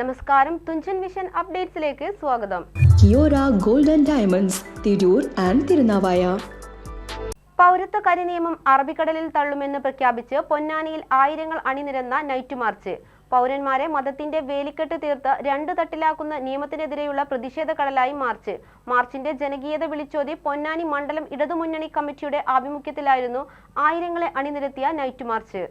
നമസ്കാരം. തുഞ്ചൻ വിഷൻ അപ്ഡേറ്റ്സിലേക്ക് സ്വാഗതം. Kiora golden diamonds Tirur and Thirunavaya. പൗരത്വ കരി നിയമം അറബിക്കടലിൽ തള്ളുമെന്ന് പ്രഖ്യാപിച്ച് പൊന്നാനിയിൽ ആയിരങ്ങൾ അണിനിരന്ന നൈറ്റ് മാർച്ച്. പൗരന്മാരെ മതത്തിന്റെ വേലിക്കെട്ട് തീർത്ത് രണ്ട് തട്ടിലാക്കുന്ന നിയമത്തിനെതിരെയുള്ള പ്രതിഷേധ കടലായി മാർച്ച്. മാർച്ചിന്റെ ജനകീയത വിളിച്ചോതി പൊന്നാനി മണ്ഡലം ഇടതുമുന്നണി കമ്മിറ്റിയുടെ ആഭിമുഖ്യത്തിലായിരുന്നു ആയിരങ്ങളെ അണിനിരത്തിയ നൈറ്റ് മാർച്ച്.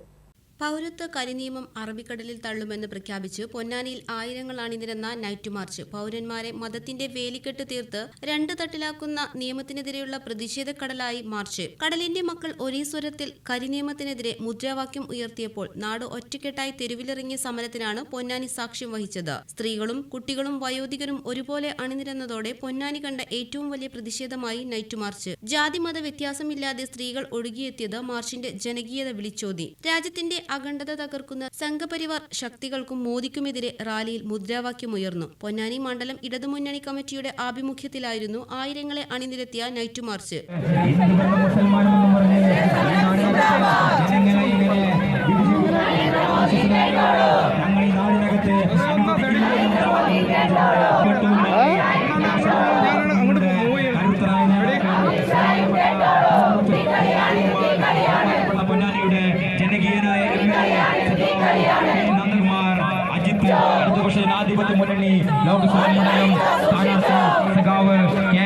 പൗരത്വ കരിനിയമം അറബിക്കടലിൽ തള്ളുമെന്ന് പ്രഖ്യാപിച്ച് പൊന്നാനിയിൽ ആയിരങ്ങൾ അണിനിരന്ന നൈറ്റ് മാർച്ച്. പൗരന്മാരെ മതത്തിന്റെ വേലിക്കെട്ട് തീർത്ത് രണ്ട് തട്ടിലാക്കുന്ന നിയമത്തിനെതിരെയുള്ള പ്രതിഷേധ കടലായി മാർച്ച്. കടലിന്റെ മക്കൾ ഒരേ സ്വരത്തിൽ കരിനിയമത്തിനെതിരെ മുദ്രാവാക്യം ഉയർത്തിയപ്പോൾ നാട് ഒറ്റക്കെട്ടായി തെരുവിലിറങ്ങിയ സമരത്തിനാണ് പൊന്നാനി സാക്ഷ്യം വഹിച്ചത്. സ്ത്രീകളും കുട്ടികളും വയോധികരും ഒരുപോലെ അണിനിരന്നതോടെ പൊന്നാനി കണ്ട ഏറ്റവും വലിയ പ്രതിഷേധമായി നൈറ്റ് മാർച്ച്. ജാതിമത വ്യത്യാസമില്ലാതെ സ്ത്രീകൾ ഒഴുകിയെത്തിയത് മാർച്ചിന്റെ ജനകീയത വിളിച്ചോതി. രാജ്യത്തിന്റെ അഖണ്ഡത തകർക്കുന്ന സംഘപരിവാർ ശക്തികൾക്കും മോദിക്കുമെതിരെ റാലിയിൽ മുദ്രാവാക്യമുയർന്നു പൊന്നാനി മണ്ഡലം ഇടതുമുന്നണി കമ്മിറ്റിയുടെ ആഭിമുഖ്യത്തിലായിരുന്നു ആയിരങ്ങളെ അണിനിരത്തിയ നൈറ്റ് മാർച്ച്. ഞങ്ങൾ ഈ നാടിനകത്ത് ஜனாதிபதி முன்னணி லோக்சபா மண்டலம் தானாசா சகாவு கே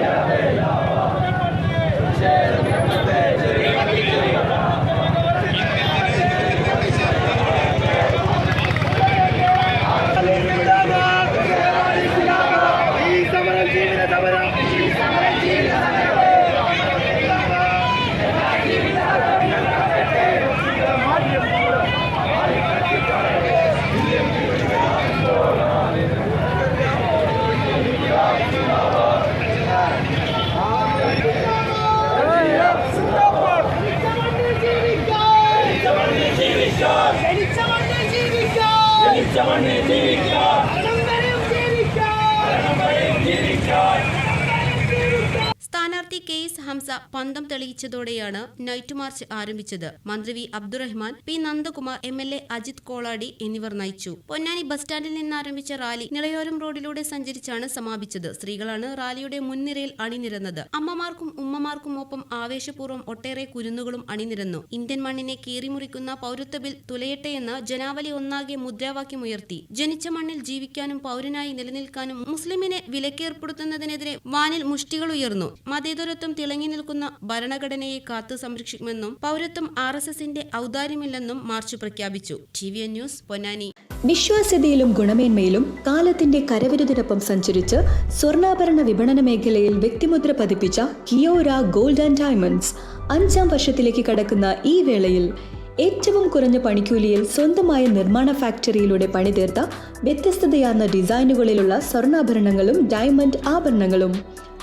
പന്തം തെളിയിച്ചതോടെയാണ് നൈറ്റ് മാർച്ച് ആരംഭിച്ചത്. മന്ത്രി V Abdurahman P Nandakumar M L A Ajith Koladi എന്നിവർ നയിച്ചു. പൊന്നാനി ബസ് സ്റ്റാൻഡിൽ നിന്ന് ആരംഭിച്ച റാലി നിളയോരം റോഡിലൂടെ സഞ്ചരിച്ചാണ് സമാപിച്ചത്. സ്ത്രീകളാണ് റാലിയുടെ മുൻനിരയിൽ അണിനിരന്നത്. അമ്മമാർക്കും ഉമ്മമാർക്കും ഒപ്പം ആവേശപൂർവം ഒട്ടേറെ കുരുന്നുകളും അണിനിരന്നു. ഇന്ത്യൻ മണ്ണിനെ കീറിമുറിക്കുന്ന പൗരത്വ ബിൽ തുലയട്ടെയെന്ന് ജനാവലി ഒന്നാകെ മുദ്രാവാക്യമുയർത്തി. ജനിച്ച മണ്ണിൽ ജീവിക്കാനും പൗരനായി നിലനിൽക്കാനും മുസ്ലിമിനെ വിലക്കേർപ്പെടുത്തുന്നതിനെതിരെ വാനിൽ മുഷ്ടികൾ ഉയർന്നു. മതേതരത്വം തിളങ്ങി നിൽക്കുന്ന ഭരണഘടനയെ കാത്തു സംരക്ഷിക്കുമെന്നും പൗരത്വം ആർ എസ് എസിന്റെ ഔദാര്യമില്ലെന്നും മാർച്ച് പ്രഖ്യാപിച്ചു. T V N news Ponnani. വിശ്വാസ്യതയിലും ഗുണമേന്മയിലും കാലത്തിന്റെ കരവിരുതിനൊപ്പം സഞ്ചരിച്ച് സ്വർണാഭരണ വിപണന മേഖലയിൽ വ്യക്തിമുദ്ര പതിപ്പിച്ച കിയോര ഗോൾഡ് ആൻഡ് ഡയമണ്ട്സ് അഞ്ചാം വർഷത്തിലേക്ക് കടക്കുന്ന ഈ വേളയിൽ ഏറ്റവും കുറഞ്ഞ പണിക്കൂലിയിൽ സ്വന്തമായ നിർമ്മാണ ഫാക്ടറിയിലൂടെ പണിതീർത്ത വ്യത്യസ്തതയാർന്ന ഡിസൈനുകളിലുള്ള സ്വർണാഭരണങ്ങളും ഡയമണ്ട് ആഭരണങ്ങളും